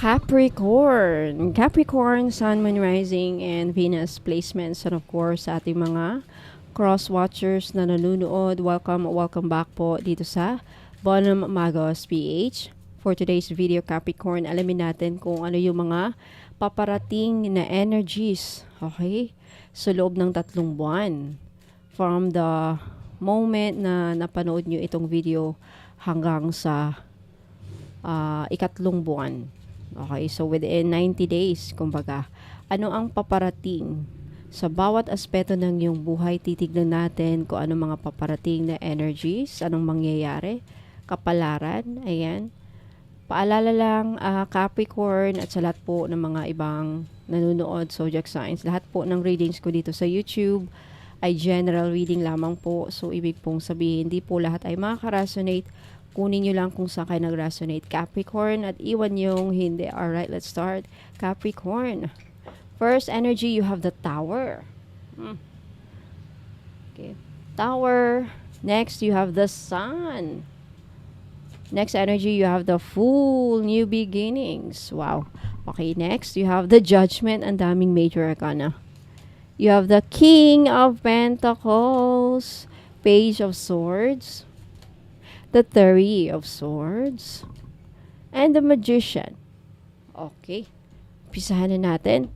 Capricorn. Capricorn, Sun, Moon, Rising, and Venus placements. And of course, sa ating mga cross-watchers na nanonood, welcome, welcome back po dito sa Bonum Magos PH. For today's video, Capricorn, alamin natin kung ano yung mga paparating na energies, okay, sa loob ng tatlong buwan. From the moment na napanood nyo itong video hanggang sa ah, ikatlong buwan. Okay, so within 90 days, kumbaga, ano ang paparating sa bawat aspeto ng iyong buhay, titignan natin kung ano mga paparating na energies, anong mangyayari, kapalaran, ayan. Paalala lang, ah, Capricorn at sa lahat po ng mga ibang nanonood, zodiac signs, lahat po ng readings ko dito sa YouTube ay general reading lamang po. So, ibig pong sabihin, hindi po lahat ay makaka-resonate kunin nyo lang kung saan kayo nag-resonate. Capricorn at iwan yung hindi. Alright, let's start. Capricorn. First energy, you have the tower. Hmm. Okay. Tower. Next, you have the sun. Next energy, you have the full new beginnings. Wow. Okay, next, you have the judgment. Ang daming major arcana. You have the king of pentacles. Page of swords the Three of Swords, and the Magician. Okay. Pisahan na natin.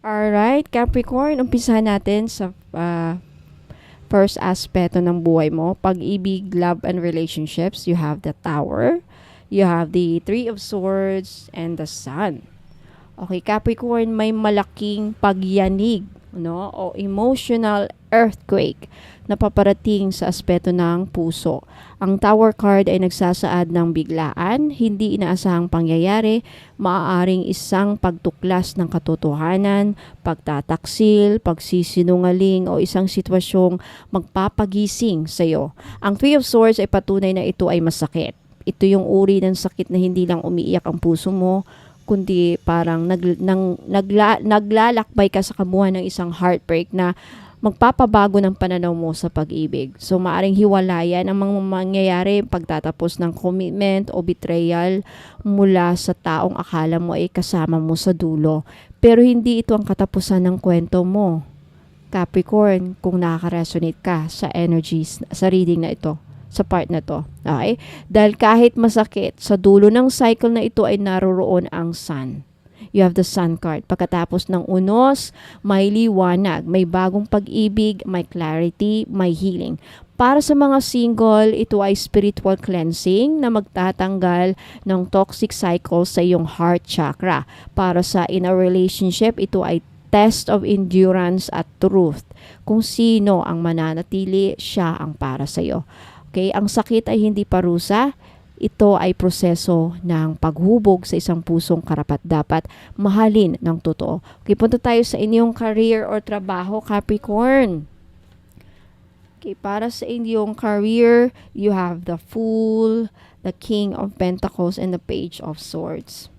Alright, Capricorn, umpisahan natin sa ah, first aspeto ng buhay mo. Pag-ibig, love, and relationships. You have the Tower. You have the Three of Swords and the Sun. Okay, Capricorn, may malaking pagyanig no? o emotional earthquake na paparating sa aspeto ng puso. Ang Tower card ay nagsasaad ng biglaan, hindi inaasahang pangyayari, maaaring isang pagtuklas ng katotohanan, pagtataksil, pagsisinungaling o isang sitwasyong magpapagising sa iyo. Ang Three of Swords ay patunay na ito ay masakit. Ito yung uri ng sakit na hindi lang umiiyak ang puso mo, kundi parang nag, nang, nagla, naglalakbay ka sa kabuhan ng isang heartbreak na magpapabago ng pananaw mo sa pag-ibig. So, maaring hiwalayan ang mga mangyayari pagtatapos ng commitment o betrayal mula sa taong akala mo ay kasama mo sa dulo. Pero hindi ito ang katapusan ng kwento mo. Capricorn, kung nakaka-resonate ka sa energies, sa reading na ito, sa part na to. Okay? Dahil kahit masakit, sa dulo ng cycle na ito ay naroroon ang sun you have the sun card. Pagkatapos ng unos, may liwanag, may bagong pag-ibig, may clarity, may healing. Para sa mga single, ito ay spiritual cleansing na magtatanggal ng toxic cycle sa iyong heart chakra. Para sa in a relationship, ito ay test of endurance at truth. Kung sino ang mananatili, siya ang para sa iyo. Okay, ang sakit ay hindi parusa, ito ay proseso ng paghubog sa isang pusong karapat dapat mahalin ng totoo. Okay, punta tayo sa inyong career or trabaho, Capricorn. Okay, para sa inyong career, you have the Fool, the King of Pentacles, and the Page of Swords.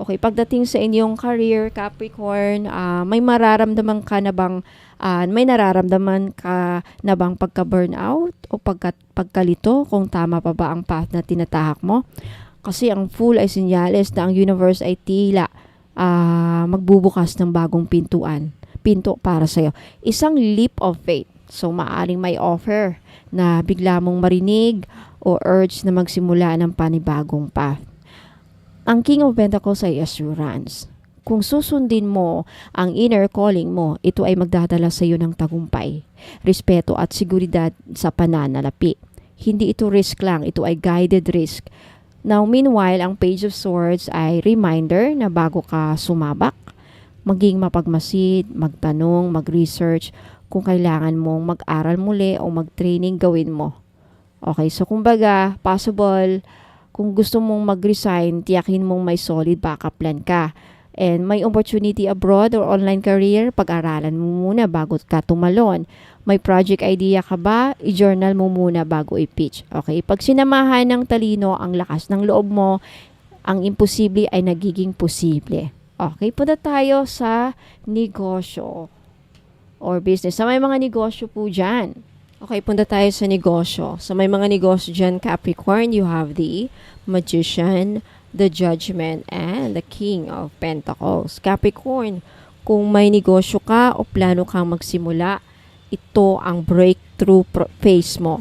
Okay, pagdating sa inyong career, Capricorn, uh, may mararamdaman ka na bang, uh, may nararamdaman ka na bang pagka-burnout o pagka, pagkalito kung tama pa ba ang path na tinatahak mo? Kasi ang full ay sinyales na ang universe ay tila uh, magbubukas ng bagong pintuan, pinto para sa'yo. Isang leap of faith. So, maaring may offer na bigla mong marinig o urge na magsimula ng panibagong path Ang King of Pentacles ay assurance. Kung susundin mo ang inner calling mo, ito ay magdadala sa iyo ng tagumpay, respeto at seguridad sa pananalapi. Hindi ito risk lang, ito ay guided risk. Now, meanwhile, ang Page of Swords ay reminder na bago ka sumabak, maging mapagmasid, magtanong, mag-research, kung kailangan mong mag-aral muli o mag-training, gawin mo. Okay, so kumbaga, possible, kung gusto mong mag-resign, tiyakin mong may solid backup plan ka. And may opportunity abroad or online career, pag-aralan mo muna bago ka tumalon. May project idea ka ba? I-journal mo muna bago i-pitch. Okay? Pag sinamahan ng talino ang lakas ng loob mo, ang imposible ay nagiging posible. Okay, punta tayo sa negosyo or business. Sa may mga negosyo po dyan. Okay, punta tayo sa negosyo. Sa may mga negosyo dyan, Capricorn, you have the Magician, the Judgment, and the King of Pentacles. Capricorn, kung may negosyo ka o plano kang magsimula, ito ang breakthrough phase mo.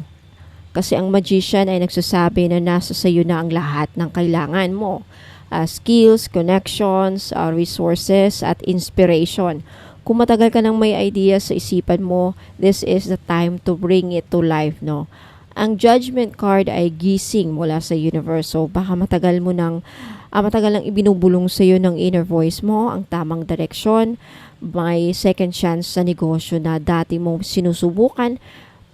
Kasi ang magician ay nagsasabi na nasa sa iyo na ang lahat ng kailangan mo. Uh, skills, connections, uh, resources, at inspiration. Kung matagal ka nang may idea sa isipan mo, this is the time to bring it to life, no? Ang judgment card ay gising mula sa universe. So, baka matagal mo nang, uh, matagal nang ibinubulong sa iyo ng inner voice mo, ang tamang direksyon, may second chance sa negosyo na dati mo sinusubukan,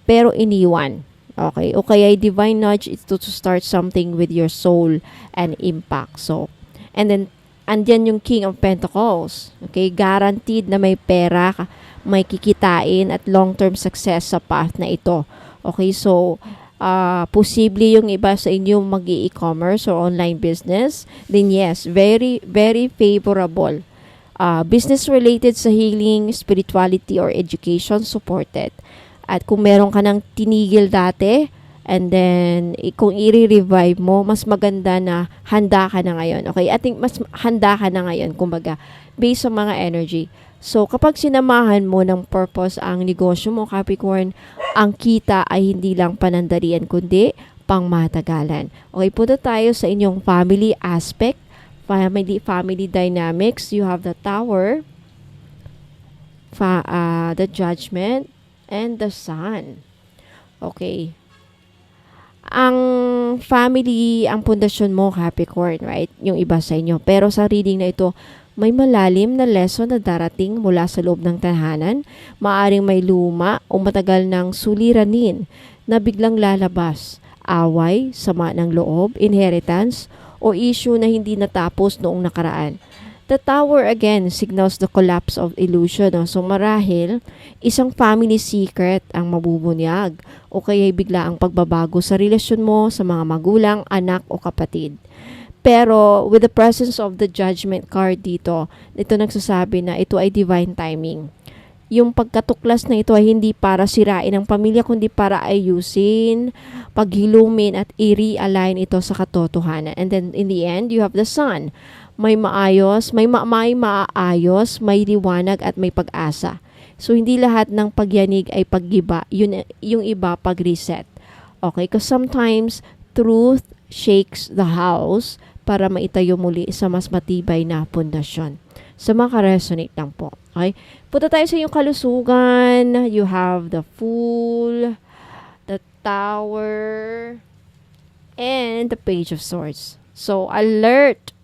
pero iniwan. Okay? O kaya divine nudge is to start something with your soul and impact. So, and then, andyan yung King of Pentacles. Okay? Guaranteed na may pera, may kikitain at long-term success sa path na ito. Okay? So, uh, posible yung iba sa inyo mag e-commerce or online business, then yes, very, very favorable. Uh, business related sa healing, spirituality, or education, supported. At kung meron ka ng tinigil dati, and then kung i-revive mo, mas maganda na handa ka na ngayon. Okay? I think mas handa ka na ngayon, kumbaga, based sa mga energy. So, kapag sinamahan mo ng purpose ang negosyo mo, Capricorn, ang kita ay hindi lang panandalian, kundi pangmatagalan. Okay, punta tayo sa inyong family aspect, family, family dynamics. You have the tower, fa, uh, the judgment, and the sun. Okay. Ang family, ang pundasyon mo, Capricorn, right? Yung iba sa inyo. Pero sa reading na ito, may malalim na lesson na darating mula sa loob ng tahanan. Maaring may luma o matagal ng suliranin na biglang lalabas. Away, sama ng loob, inheritance, o issue na hindi natapos noong nakaraan. The tower again signals the collapse of illusion. No? So marahil, isang family secret ang mabubunyag o kaya bigla ang pagbabago sa relasyon mo sa mga magulang, anak o kapatid. Pero with the presence of the judgment card dito, ito nagsasabi na ito ay divine timing. Yung pagkatuklas na ito ay hindi para sirain ang pamilya kundi para ayusin, paghilumin at i-realign ito sa katotohanan. And then in the end, you have the sun may maayos, may, ma- may maayos, may liwanag at may pag-asa. So, hindi lahat ng pagyanig ay paggiba. Yun, yung iba pag-reset. Okay? Because sometimes, truth shakes the house para maitayo muli sa mas matibay na pundasyon. So, makaresonate lang po. Okay? Punta tayo sa inyong kalusugan. You have the Fool, the Tower, and the Page of Swords. So, alert!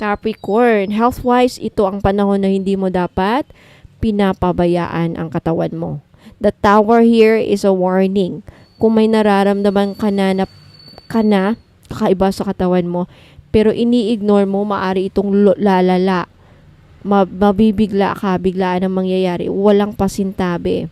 Capricorn, health-wise, ito ang panahon na hindi mo dapat pinapabayaan ang katawan mo. The tower here is a warning. Kung may nararamdaman ka na, na, ka na kakaiba sa katawan mo, pero ini-ignore mo, maari itong lalala. Mabibigla ka, biglaan ang mangyayari. Walang pasintabi.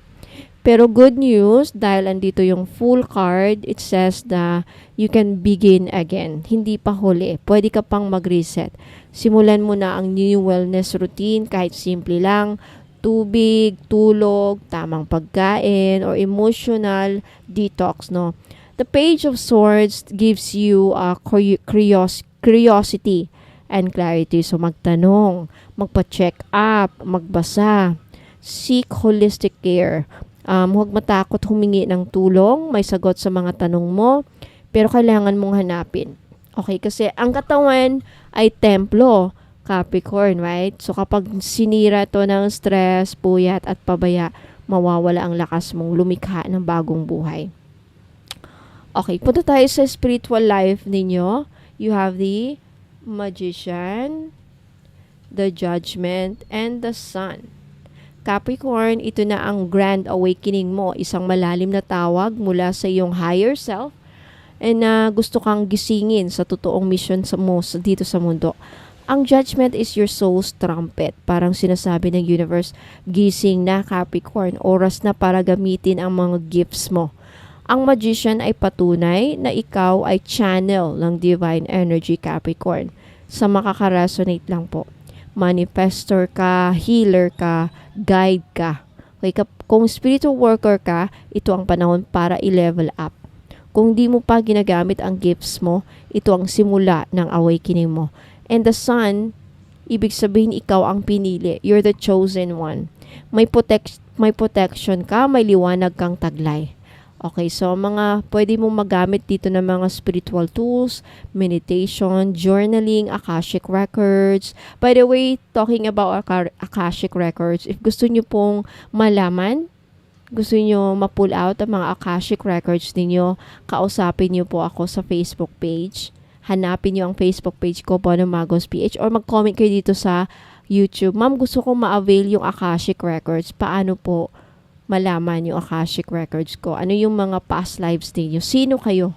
Pero good news, dahil andito yung full card, it says na you can begin again. Hindi pa huli. Pwede ka pang mag-reset. Simulan mo na ang new wellness routine kahit simple lang. Tubig, tulog, tamang pagkain, or emotional detox, no? The Page of Swords gives you a curios curiosity and clarity. So, magtanong, magpa-check up, magbasa, seek holistic care Um, huwag matakot humingi ng tulong, may sagot sa mga tanong mo, pero kailangan mong hanapin. Okay, kasi ang katawan ay templo, Capricorn, right? So kapag sinira to ng stress, puyat at pabaya, mawawala ang lakas mong lumikha ng bagong buhay. Okay, punta tayo sa spiritual life ninyo. You have the magician, the judgment, and the sun. Capricorn, ito na ang grand awakening mo, isang malalim na tawag mula sa iyong higher self and uh, gusto kang gisingin sa totoong mission sa mo dito sa mundo. Ang judgment is your soul's trumpet. Parang sinasabi ng universe, gising na Capricorn, oras na para gamitin ang mga gifts mo. Ang magician ay patunay na ikaw ay channel ng divine energy Capricorn. Sa makaka-resonate lang po. Manifestor ka, healer ka, guide ka. Okay, kung spiritual worker ka, ito ang panahon para i-level up. Kung di mo pa ginagamit ang gifts mo, ito ang simula ng awakening mo. And the sun, ibig sabihin ikaw ang pinili. You're the chosen one. May, protect, may protection ka, may liwanag kang taglay. Okay, so mga pwede mong magamit dito ng mga spiritual tools, meditation, journaling, Akashic Records. By the way, talking about Akashic Records, if gusto nyo pong malaman, gusto nyo ma-pull out ang mga Akashic Records ninyo, kausapin nyo po ako sa Facebook page hanapin nyo ang Facebook page ko, Bono Magos PH, or mag-comment kayo dito sa YouTube. Ma'am, gusto kong ma-avail yung Akashic Records. Paano po malaman yung Akashic Records ko? Ano yung mga past lives ninyo? Sino kayo?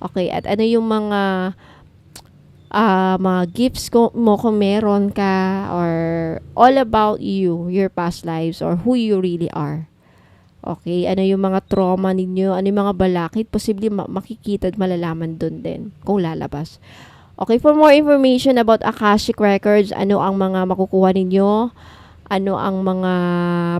Okay, at ano yung mga uh, mga gifts ko, mo kung meron ka or all about you, your past lives or who you really are. Okay, ano yung mga trauma ninyo, ano yung mga balakid, posible ma- makikita at malalaman doon din kung lalabas. Okay, for more information about Akashic Records, ano ang mga makukuha ninyo, ano ang mga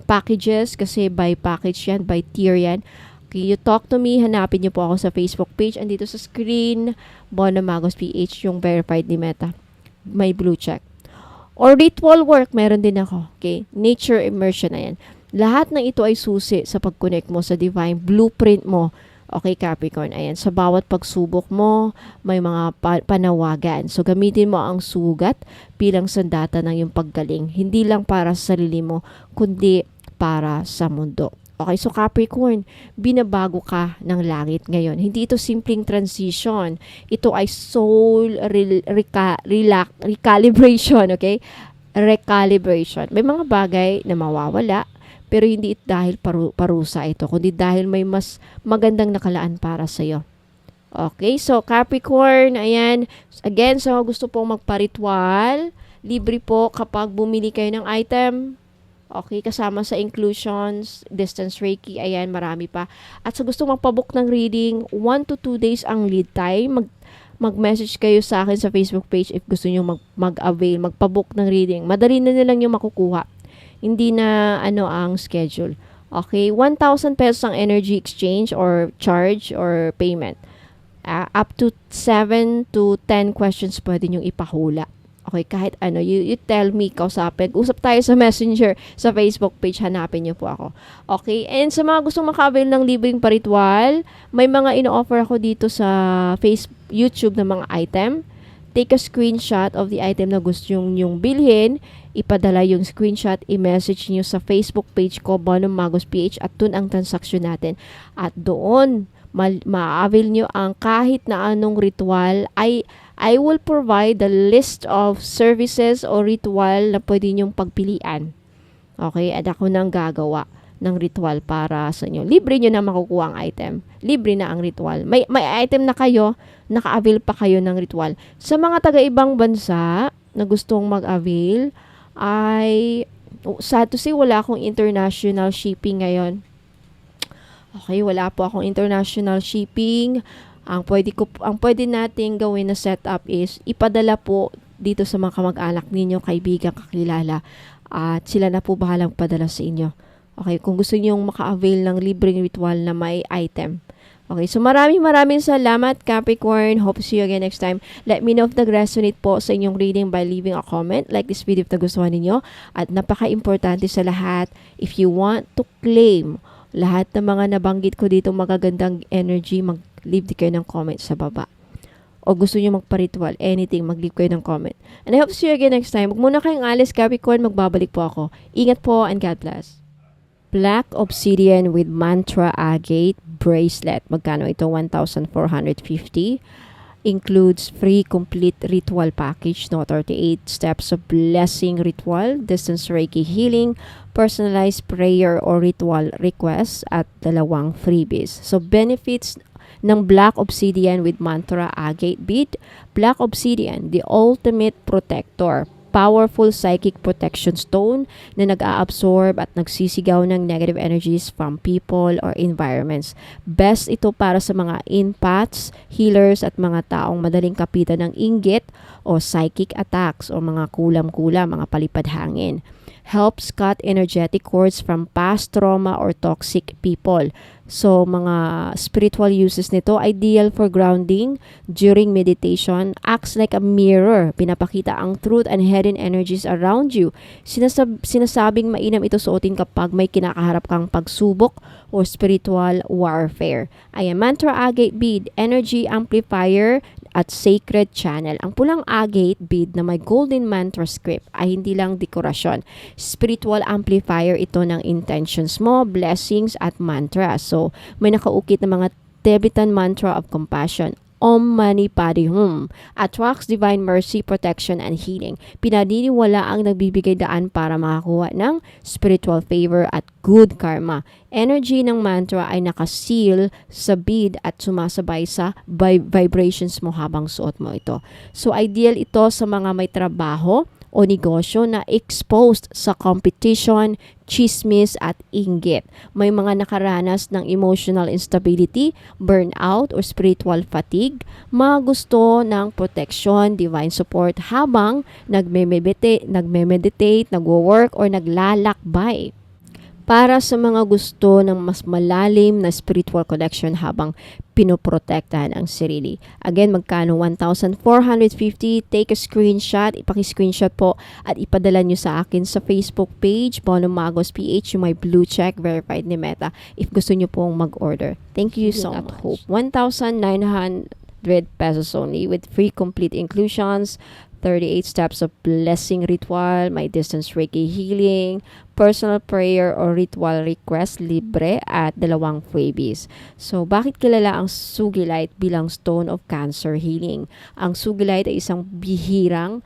packages, kasi by package yan, by tier yan. Okay, you talk to me, hanapin niyo po ako sa Facebook page, andito sa screen, Bono Magos PH, yung verified ni Meta. May blue check. Or ritual work, meron din ako. Okay, nature immersion na yan. Lahat ng ito ay susi sa pag-connect mo sa divine blueprint mo. Okay, Capricorn. Ayan, sa bawat pagsubok mo, may mga pa- panawagan. So, gamitin mo ang sugat bilang sandata ng iyong paggaling. Hindi lang para sa sarili mo, kundi para sa mundo. Okay, so Capricorn, binabago ka ng langit ngayon. Hindi ito simpleng transition. Ito ay soul re- reca- relac- recalibration, okay? Recalibration. May mga bagay na mawawala, pero hindi dahil paru- parusa ito, kundi dahil may mas magandang nakalaan para sa iyo. Okay, so Capricorn, ayan, again, so gusto pong magpa-ritual, libre po kapag bumili kayo ng item, okay, kasama sa inclusions, distance Reiki, ayan, marami pa. At sa gusto magpabook ng reading, 1 to 2 days ang lead time, mag mag-message kayo sa akin sa Facebook page if gusto niyo mag, mag-avail, magpabook ng reading. Madali na nilang yung makukuha hindi na ano ang schedule. Okay, 1,000 pesos ang energy exchange or charge or payment. Uh, up to 7 to 10 questions pwede nyo ipahula. Okay, kahit ano, you, you tell me, kausapin. Usap tayo sa messenger, sa Facebook page, hanapin nyo po ako. Okay, and sa mga gustong makabil ng libreng paritwal, may mga ino-offer ako dito sa Facebook, YouTube ng mga item take a screenshot of the item na gusto yung, yung bilhin, ipadala yung screenshot, i-message nyo sa Facebook page ko, Bonum Magos PH, at dun ang transaksyon natin. At doon, ma-avail nyo ang kahit na anong ritual, ay I will provide the list of services o ritual na pwede nyong pagpilian. Okay? At ako nang gagawa ng ritual para sa inyo. Libre nyo na makukuha ang item. Libre na ang ritual. May, may item na kayo, naka-avail pa kayo ng ritual. Sa mga taga-ibang bansa na gustong mag-avail, ay, sad to say, wala akong international shipping ngayon. Okay, wala po akong international shipping. Ang pwede ko ang pwede nating gawin na setup is ipadala po dito sa mga kamag-anak ninyo, kaibigan, kakilala at sila na po bahalang padala sa inyo. Okay, kung gusto niyo maka-avail ng libreng ritual na may item. Okay, so maraming maraming salamat Capricorn. Hope to see you again next time. Let me know if nag-resonate po sa inyong reading by leaving a comment. Like this video if nagustuhan ninyo. At napaka-importante sa lahat, if you want to claim lahat ng mga nabanggit ko dito magagandang energy, mag-leave kayo ng comment sa baba. o gusto nyo magpa-ritual, anything, mag-leave kayo ng comment. And I hope to see you again next time. Huwag muna kayong alis, Capricorn. Magbabalik po ako. Ingat po and God bless. Black Obsidian with Mantra Agate Bracelet. Magkano ito? 1,450. Includes free complete ritual package, no 38 steps of blessing ritual, distance Reiki healing, personalized prayer or ritual requests at dalawang freebies. So benefits ng Black Obsidian with Mantra Agate Bead. Black Obsidian, the ultimate protector powerful psychic protection stone na nag-a-absorb at nagsisigaw ng negative energies from people or environments. Best ito para sa mga empaths, healers at mga taong madaling kapitan ng inggit o psychic attacks o mga kulam-kulam, mga palipad hangin. Helps cut energetic cords from past trauma or toxic people. So, mga spiritual uses nito, ideal for grounding during meditation, acts like a mirror. Pinapakita ang truth and hidden energies around you. Sinasab- sinasabing mainam ito suotin kapag may kinakaharap kang pagsubok o spiritual warfare. Ay, mantra agate bead, energy amplifier at sacred channel. Ang pulang agate bead na may golden mantra script ay hindi lang dekorasyon. Spiritual amplifier ito ng intentions mo, blessings at mantra. So, may nakaukit na mga Tibetan mantra of compassion. Om Mani Padme Hum attracts divine mercy, protection, and healing. Pinaniniwala ang nagbibigay daan para makakuha ng spiritual favor at good karma. Energy ng mantra ay nakaseal sa bead at sumasabay sa vi- vibrations mo habang suot mo ito. So ideal ito sa mga may trabaho o negosyo na exposed sa competition, chismis at inggit. May mga nakaranas ng emotional instability, burnout or spiritual fatigue, mga gusto ng protection, divine support habang nagme-meditate, nagme-meditate, nagwo-work or naglalakbay para sa mga gusto ng mas malalim na spiritual connection habang pinoprotektahan ang sarili. Again, magkano? 1,450. Take a screenshot. Ipaki-screenshot po at ipadala nyo sa akin sa Facebook page, Bono Magos PH, yung may blue check, verified ni Meta, if gusto nyo pong mag-order. Thank you so At much. hope. 1,900 pesos only with free complete inclusions, 38 steps of blessing ritual, may distance Reiki healing, personal prayer or ritual request libre at dalawang freebies. So, bakit kilala ang Sugilite bilang stone of cancer healing? Ang Sugilite ay isang bihirang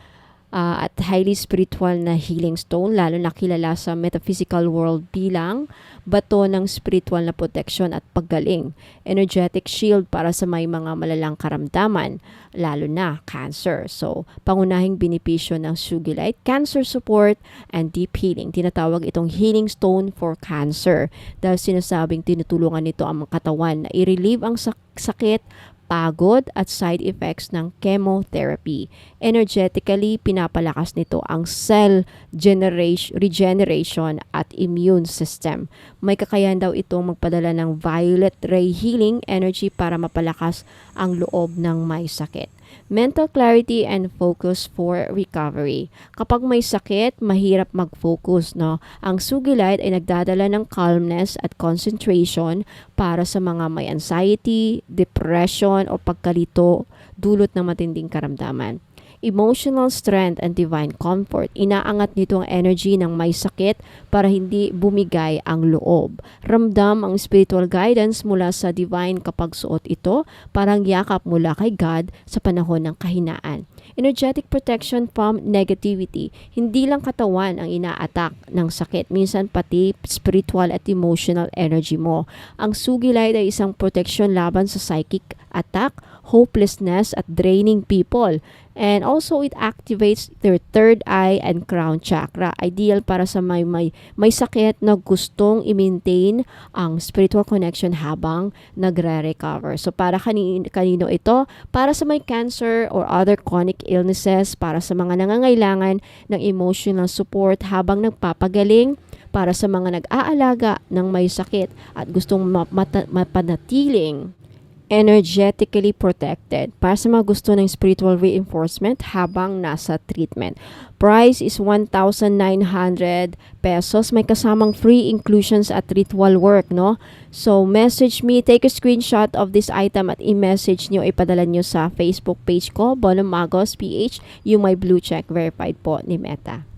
ah, at highly spiritual na healing stone, lalo na kilala sa metaphysical world bilang bato ng spiritual na protection at paggaling. Energetic shield para sa may mga malalang karamdaman, lalo na cancer. So, pangunahing benepisyo ng Sugilite, cancer support and deep healing. Tinatawag itong healing stone for cancer dahil sinasabing tinutulungan nito ang katawan na i-relieve ang sak- sakit, pagod at side effects ng chemotherapy. Energetically, pinapalakas nito ang cell generation, regeneration at immune system. May kakayahan daw itong magpadala ng violet ray healing energy para mapalakas ang loob ng may sakit. Mental clarity and focus for recovery. Kapag may sakit, mahirap mag-focus, no? Ang Sugilite ay nagdadala ng calmness at concentration para sa mga may anxiety, depression o pagkalito dulot ng matinding karamdaman emotional strength and divine comfort. Inaangat nito ang energy ng may sakit para hindi bumigay ang loob. Ramdam ang spiritual guidance mula sa divine kapag suot ito, parang yakap mula kay God sa panahon ng kahinaan. Energetic protection from negativity. Hindi lang katawan ang ina-attack ng sakit, minsan pati spiritual at emotional energy mo. Ang sugilite ay isang protection laban sa psychic attack, hopelessness at draining people. And also it activates their third eye and crown chakra. Ideal para sa may may, may sakit na gustong i-maintain ang spiritual connection habang nagre-recover. So para kanino, kanino ito? Para sa may cancer or other chronic illnesses, para sa mga nangangailangan ng emotional support habang nagpapagaling, para sa mga nag-aalaga ng may sakit at gustong mapanatiling energetically protected para sa mga gusto ng spiritual reinforcement habang nasa treatment. Price is 1,900 pesos. May kasamang free inclusions at ritual work, no? So, message me, take a screenshot of this item at i-message nyo, ipadala nyo sa Facebook page ko, Bono Magos PH, yung may blue check verified po ni Meta.